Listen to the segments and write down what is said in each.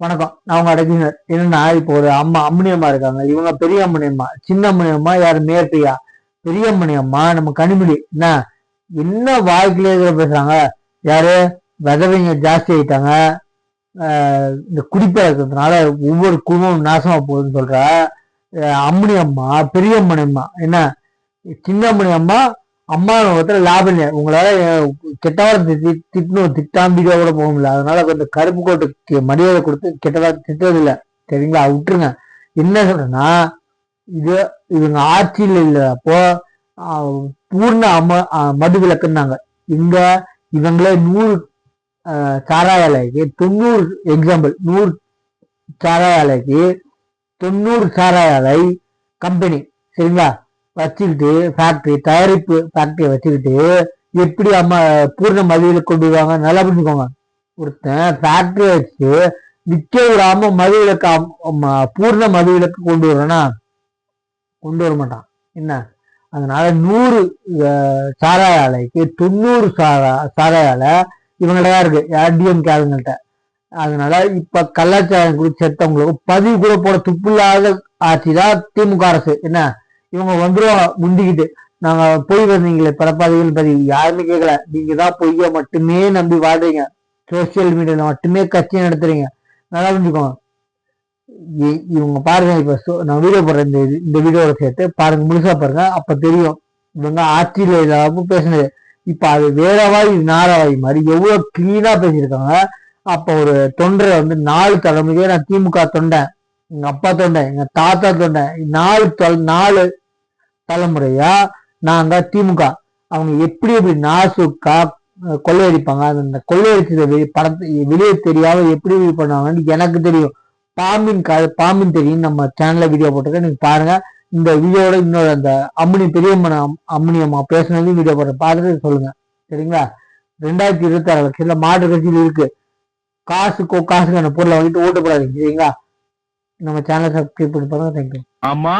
வணக்கம். நான் உங்க அடக்கினர் என்னன்னா இப்போ ஒரு அம்மா அம்மனியம்மா இருக்காங்க. இவங்க பெரிய அம்மனியம்மா. சின்ன அம்மனியம்மா யாரு? மேற்பியா. பெரிய அம்மனியம்மா நம்ம கனிமொழி. என்ன? என்ன வாழ்க்கையில இருக்கிற பேசுறாங்க? யாரு? விதவைங்க ஜாஸ்தி ஆயிட்டாங்க. இந்த இந்த குடிப்பழக்கத்தினால ஒவ்வொரு குடும்பமும் நாசமா போகுதுன்னு சொல்ற அம்மனியம்மா அம்மா பெரிய அம்மனியம்மா. என்ன? சின்ன அம்மனியம்மா அம்மா ஒருத்தர் லாபம் இல்லை உங்களால அஹ், திட்டி- திட்டணும் திட்டாம வீடியோ கூட போக முடியல. அதனால கொஞ்சம் கருப்பு கோட்டுக்கு மரியாதை கொடுத்து கெட்டதா திட்டது இல்லை சரிங்களா? விட்டுருங்க. என்ன சொல்றேன்னா இது இவங்க ஆட்சியில் இல்லப்போ ஆஹ், பூர்ண அம மது விளக்குனாங்க இங்க இவங்களே நூறு ஆஹ், சாராய ஆலைக்கு தொண்ணூறு எக்ஸாம்பிள் நூறு சாராயலைக்கு தொண்ணூறு சாராய ஆலை கம்பெனி சரிங்களா? வச்சுக்கிட்டு ஃபேக்டரி தயாரிப்பு ஃபேக்டரியை வச்சுக்கிட்டு எப்படி அம்மா பூர்ண மதியில கொண்டு வருவாங்க? நல்லா புரிஞ்சுக்கோங்க. ஒருத்தன் ஃபேக்டரி வச்சு விற்க விடாம மதுவிலக்கு பூர்ண மதுவிலக்கு கொண்டு வரனா கொண்டு வர மாட்டான். என்ன? அதனால நூறு சாராய ஆலைக்கு தொண்ணூறு சாரா சாராய ஆலை இவங்கள்ட்ட தான் இருக்கு. யார்? டிஎம்கே ஆளுங்கள்ட்ட. அதனால இப்ப கலாச்சாரம் குடி செத்தவங்களுக்கு பதிவு கூட போட துப்பில்லாத ஆட்சி தான் திமுக அரசு. என்ன? இவங்க வந்துருவாங்க முந்திக்கிட்டு நாங்க போய் வந்தீங்களே பரப்பாதைகள் பதிவு யாருமே கேட்கல நீங்க தான் பொய்ய மட்டுமே நம்பி வாழ்றீங்க. சோசியல் மீடியால மட்டுமே கட்சி நடத்துறீங்க. நல்லா புரிஞ்சுக்கோங்க. இ- இவங்க பாருங்க இப்ப நான் வீடியோ போடுறேன். இந்த இது- இந்த வீடியோட சேர்த்து பாருங்க முழுசா பாருங்க. அப்ப தெரியும் இவங்க ஆட்சியில இல்லாம பேசினது. இப்ப அது வேறவாய் இது நாரவாய் மாதிரி எவ்வளவு கிளீனா பேசியிருக்காங்க. அப்ப ஒரு தொண்டரை வந்து நாலு தலைமுறையே நான் திமுக தொண்டேன். எங்க அப்பா தொண்டை எங்க தாத்தா தொண்டை நாலு தொல் நாலு தலைமுறையா நாங்க திமுக. அவங்க எப்படி எப்படி நாசுக்கா கொள்ளையடிப்பாங்க. அது அந்த கொள்ளையடிச்சதை படத்தை வெளியே தெரியாம எப்படி இது பண்ணுவாங்கன்னு எனக்கு தெரியும். பாம்பின் க பாம்பின் தெரியும். நம்ம சேனல்ல வீடியோ போட்டிருக்கேன். நீங்க பாருங்க. இந்த வீடியோட இன்னொரு அந்த அம்முனி பெரியம்மன் அம்- அம்மா பேசுனதையும் வீடியோ போடுறேன். பார்த்துட்டு சொல்லுங்க. சரிங்களா? ரெண்டாயிரத்தி இருபத்தி ஆறு லட்சத்துல மாற்று கட்சியில் இருக்கு. காசுக்கோ காசுக்கான பொருளை வாங்கிட்டு ஓட்டு போடாதீங்க. சரிங்களா? நம்ம சேனலை சப்ஸ்கிரைப் பண்ணி பாருங்க தேங்க்யூ ஆமா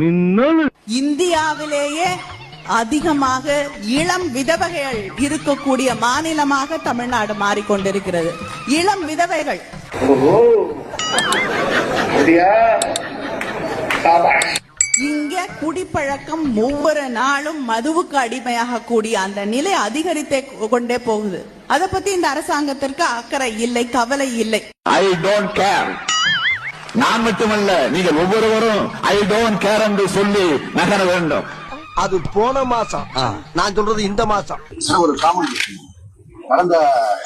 மின்னல். இந்தியாவிலேயே அதிகமாக இளம் விதவைகள் இருக்கக்கூடிய மாநிலமாக தமிழ்நாடு மாறிக்கொண்டிருக்கிறது. இளம் விதவைகள். இங்க குடிப்பழக்கம் ஒவ்வொரு நாளும் மதுவுக்கு அடிமையாக கூடிய அந்த நிலை அதிகரித்தே கொண்டே போகுது. அதை பத்தி இந்த அரசாங்கத்திற்கு அக்கறை இல்லை கவலை இல்லை. ஐ டோன்ட் கேர் நான் மட்டுமல்ல நீங்கள் ஒவ்வொருவரும் ஐ டோன்ட் கேர் என்று சொல்லி நகர வேண்டும். அது போன மாசம். நான் சொல்றது இந்த மாசம். ஒரு காமெடி கடந்த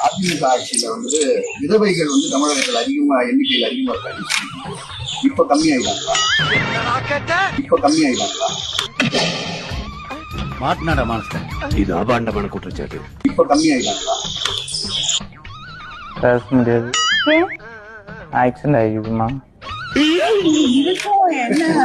அதிமுக ஆட்சியில வந்து விதவைகள் வந்து தமிழகத்தில் அதிகமா எண்ணிக்கையில் அதிகமா இருக்காங்க. இப்ப கம்மியாயிட்டாங்களா இப்ப கம்மியாயிட்டாங்களா மாட்டினாட மாஸ்டர். இது அபாண்டமான குற்றச்சாட்டு. இப்ப கம்மியாயிட்டாங்களா பேச முடியாது. ஆக்சிடென்ட் 就你一个臭人呐